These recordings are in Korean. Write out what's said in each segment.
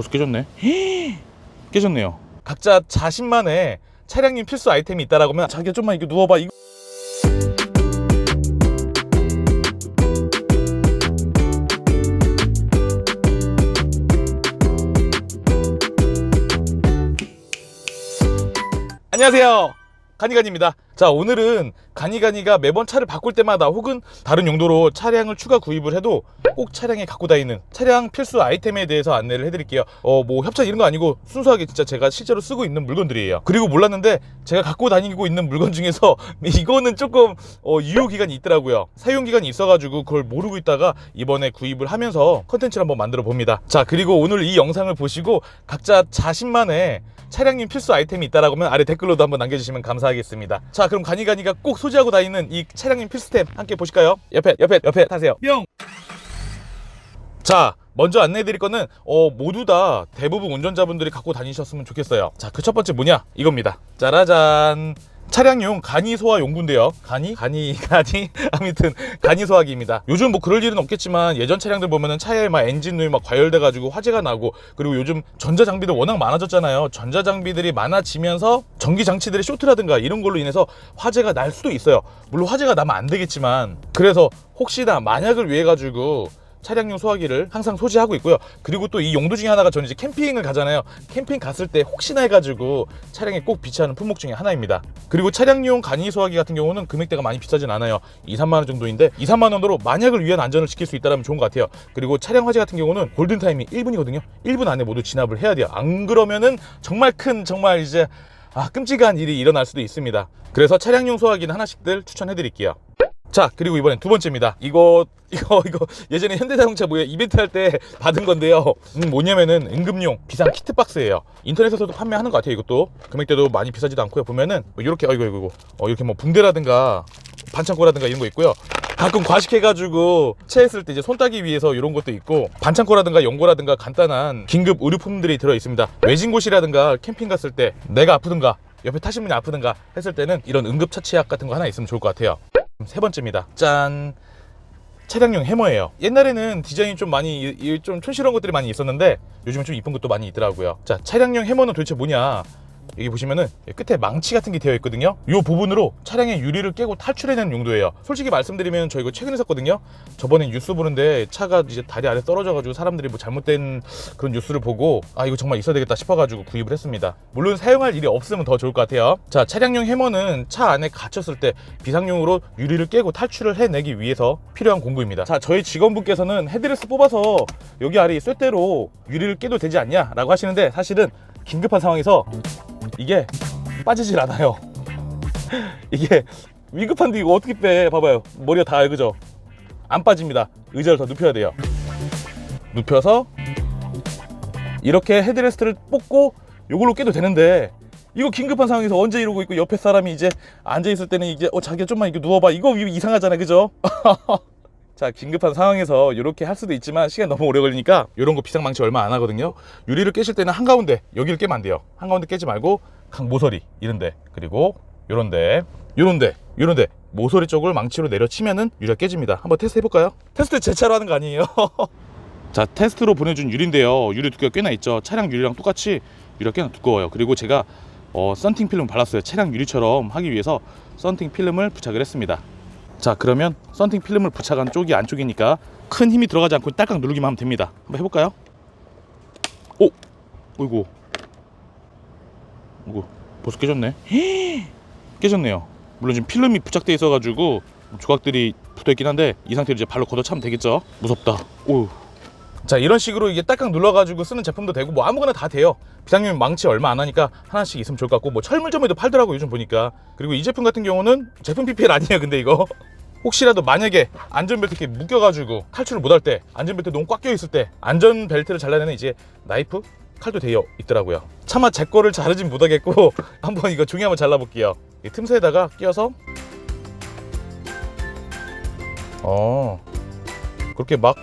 벌써 깨졌네. 깨졌네요. 각자 자신만의 차량용 필수 아이템이 있다라고 하면 자기가 좀만 이거 누워봐. 이거 안녕하세요. 가니가니입니다. 자, 오늘은 가니가니가 매번 차를 바꿀 때마다 혹은 다른 용도로 차량을 추가 구입을 해도 꼭 차량에 갖고 다니는 차량 필수 아이템에 대해서 안내를 해드릴게요. 어, 뭐 협찬 이런 거 아니고 순수하게 진짜 제가 실제로 쓰고 있는 물건들이에요. 그리고 몰랐는데 제가 갖고 다니고 있는 물건 중에서 이거는 조금 어, 유효 기간이 있더라고요. 사용 기간이 있어가지고 그걸 모르고 있다가 이번에 구입을 하면서 컨텐츠를 한번 만들어 봅니다. 자, 그리고 오늘 이 영상을 보시고 각자 자신만의 차량용 필수 아이템이 있다라고 하면 아래 댓글로도 한번 남겨주시면 감사하겠습니다. 자, 그럼 가니가니가 꼭 소지하고 다니는 이 차량용 필수템 함께 보실까요? 옆에, 옆에, 옆에 타세요. 뿅! 자, 먼저 안내해드릴 거는 어, 모두 다 대부분 운전자분들이 갖고 다니셨으면 좋겠어요. 자, 그 첫 번째 뭐냐? 이겁니다. 짜라잔. 차량용 간이 소화 용구인데요. 간이? 간이, 간이? 아무튼, 간이 소화기입니다. 요즘 뭐 그럴 일은 없겠지만 예전 차량들 보면은 차에 막 엔진오일 막 과열돼가지고 화재가 나고 그리고 요즘 전자장비들 워낙 많아졌잖아요. 전자장비들이 많아지면서 전기장치들의 쇼트라든가 이런 걸로 인해서 화재가 날 수도 있어요. 물론 화재가 나면 안 되겠지만 그래서 혹시나 만약을 위해 가지고 차량용 소화기를 항상 소지하고 있고요. 그리고 또 이 용도 중에 하나가 저는 이제 캠핑을 가잖아요. 캠핑 갔을 때 혹시나 해가지고 차량에 꼭 비치하는 품목 중에 하나입니다. 그리고 차량용 간이 소화기 같은 경우는 금액대가 많이 비싸진 않아요. 2, 3만 원 정도인데 2, 3만 원으로 만약을 위한 안전을 지킬 수 있다면 좋은 것 같아요. 그리고 차량 화재 같은 경우는 골든 타임이 1분이거든요. 1분 안에 모두 진압을 해야 돼요. 안 그러면은 정말 큰 정말 이제 아 끔찍한 일이 일어날 수도 있습니다. 그래서 차량용 소화기는 하나씩들 추천해 드릴게요. 자 그리고 이번엔 두 번째입니다. 이거 이거 이거 예전에 현대자동차 뭐야 이벤트 할 때 받은 건데요. 음, 뭐냐면은 응급용 비상 키트 박스예요. 인터넷에서도 판매하는 것 같아요 이것도. 금액대도 많이 비싸지도 않고요. 보면은 뭐 이렇게 어 이거 이거 어 이렇게 뭐 붕대라든가 반창고라든가 이런 거 있고요. 가끔 과식해가지고 체했을 때 이제 손 따기 위해서 이런 것도 있고 반창고라든가 연고라든가 간단한 긴급 의료품들이 들어 있습니다. 외진 곳이라든가 캠핑 갔을 때 내가 아프든가 옆에 타신 분이 아프든가 했을 때는 이런 응급처치약 같은 거 하나 있으면 좋을 것 같아요 세 번째입니다. 짠. 차량용 해머예요. 옛날에는 디자인이 좀 많이 좀 촌스러운 것들이 많이 있었는데 요즘은 좀 이쁜 것도 많이 있더라고요. 자, 차량용 해머는 도대체 뭐냐? 여기 보시면은 끝에 망치 같은 게 되어 있거든요. 이 부분으로 차량의 유리를 깨고 탈출해내는 용도예요. 솔직히 말씀드리면 저 이거 최근에 샀거든요. 저번에 뉴스 보는데 차가 이제 다리 아래 떨어져가지고 사람들이 뭐 잘못된 그런 뉴스를 보고 아 이거 정말 있어야 되겠다 싶어가지고 구입을 했습니다. 물론 사용할 일이 없으면 더 좋을 것 같아요. 자 차량용 해머는 차 안에 갇혔을 때 비상용으로 유리를 깨고 탈출을 해내기 위해서 필요한 공구입니다. 자 저희 직원분께서는 헤드레스 뽑아서 여기 아래 이 쇠대로 유리를 깨도 되지 않냐 라고 하시는데 사실은 긴급한 상황에서 이게 빠지질 않아요. 이게 위급한데 이거 어떻게 빼? 봐봐요. 머리가 닿아요, 그죠? 안 빠집니다. 의자를 더 눕혀야 돼요. 눕혀서 이렇게 헤드레스트를 뽑고 이걸로 깨도 되는데 이거 긴급한 상황에서 언제 이러고 있고 옆에 사람이 이제 앉아 있을 때는 이제 어 자기가 좀만 이거 누워봐 이거 이상하잖아 그죠? 자 긴급한 상황에서 이렇게 할 수도 있지만 시간 너무 오래 걸리니까 이런 거 비상망치 얼마 안 하거든요. 유리를 깨실 때는 한가운데 여기를 깨면 안 돼요. 한가운데 깨지 말고 각 모서리 이런데 그리고 요런데 요런데 요런데 모서리 쪽을 망치로 내려치면은 유리가 깨집니다. 한번 테스트 해볼까요? 테스트 제 차로 하는 거 아니에요? 자 테스트로 보내준 유리인데요. 유리 두께가 꽤나 있죠. 차량 유리랑 똑같이 유리가 꽤나 두꺼워요. 그리고 제가 어, 썬팅 필름 발랐어요. 차량 유리처럼 하기 위해서 썬팅 필름을 부착을 했습니다 자 그러면 썬팅 필름을 부착한 쪽이 안쪽이니까 큰 힘이 들어가지 않고 딸깍 누르기만 하면 됩니다 한번 해볼까요? 오! 어이구 어이구 벌써 깨졌네 깨졌네요 물론 지금 필름이 부착돼 있어가지고 조각들이 붙어있긴 한데 이 상태로 이제 발로 걷어차면 되겠죠 무섭다 오. 자 이런 식으로 이게 딱딱 눌러가지고 쓰는 제품도 되고 뭐 아무거나 다 돼요. 비상용 망치 얼마 안 하니까 하나씩 있으면 좋을 것 같고 뭐 철물점에도 팔더라고 요즘 보니까. 그리고 이 제품 같은 경우는 제품 PPL 아니에요 근데 이거. 혹시라도 만약에 안전벨트 이렇게 묶여가지고 탈출을 못할 때 안전벨트 너무 꽉 껴있을 때 안전벨트를 잘라내는 이제 나이프 칼도 되어 있더라고요. 차마 제 거를 자르진 못하겠고 한번 이거 종이 한번 잘라볼게요. 이 틈새에다가 끼워서. 어. 그렇게 막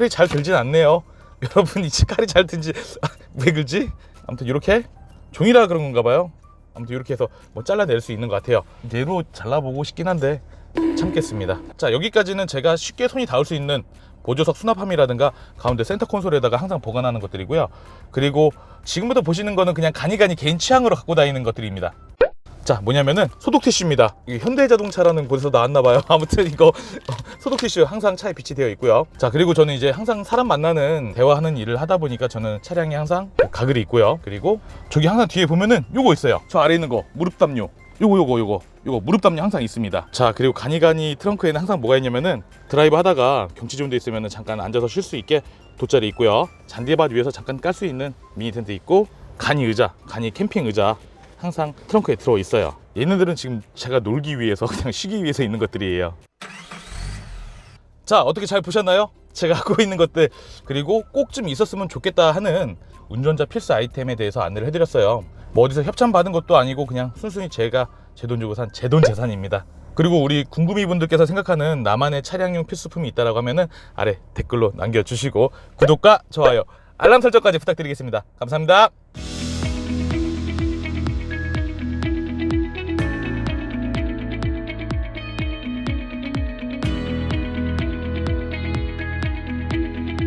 칼이 잘 들진 않네요. 여러분 이제 칼이 잘 들지 아, 왜 그러지? 아무튼 이렇게 종이라 그런 건가 봐요. 아무튼 이렇게 해서 뭐 잘라낼 수 있는 것 같아요. 얘로 잘라보고 싶긴 한데 참겠습니다. 자 여기까지는 제가 쉽게 손이 닿을 수 있는 보조석 수납함이라든가 가운데 센터 콘솔에다가 항상 보관하는 것들이고요. 그리고 지금부터 보시는 거는 그냥 간이간이 개인 취향으로 갖고 다니는 것들입니다. 자 뭐냐면은 소독 티슈입니다. 이게 현대자동차라는 곳에서 나왔나 봐요. 아무튼 이거 어, 소독 티슈 항상 차에 비치 되어 있고요. 자 그리고 저는 이제 항상 사람 만나는 대화하는 일을 하다 보니까 저는 차량에 항상 가글이 있고요. 그리고 저기 항상 뒤에 보면은 요거 있어요. 저 아래 있는 거 무릎 담요. 요거 요거 요거 요거 무릎 담요 항상 있습니다. 자 그리고 간이간이 트렁크에는 항상 뭐가 있냐면은 드라이브 하다가 경치 좋은 데 있으면은 잠깐 앉아서 쉴 수 있게 돗자리 있고요. 잔디밭 위에서 잠깐 깔 수 있는 미니 텐트 있고 간이 의자, 간이 캠핑 의자 항상 트렁크에 들어 있어요. 얘네들은 지금 제가 놀기 위해서 그냥 쉬기 위해서 있는 것들이에요. 자 어떻게 잘 보셨나요? 제가 갖고 있는 것들 그리고 꼭 좀 있었으면 좋겠다 하는 운전자 필수 아이템에 대해서 안내를 해드렸어요. 뭐 어디서 협찬 받은 것도 아니고 그냥 순순히 제가 제 돈 주고 산 제 돈 재산입니다. 그리고 우리 궁금이 분들께서 생각하는 나만의 차량용 필수품이 있다라고 하면은 아래 댓글로 남겨주시고 구독과 좋아요, 알람 설정까지 부탁드리겠습니다. 감사합니다.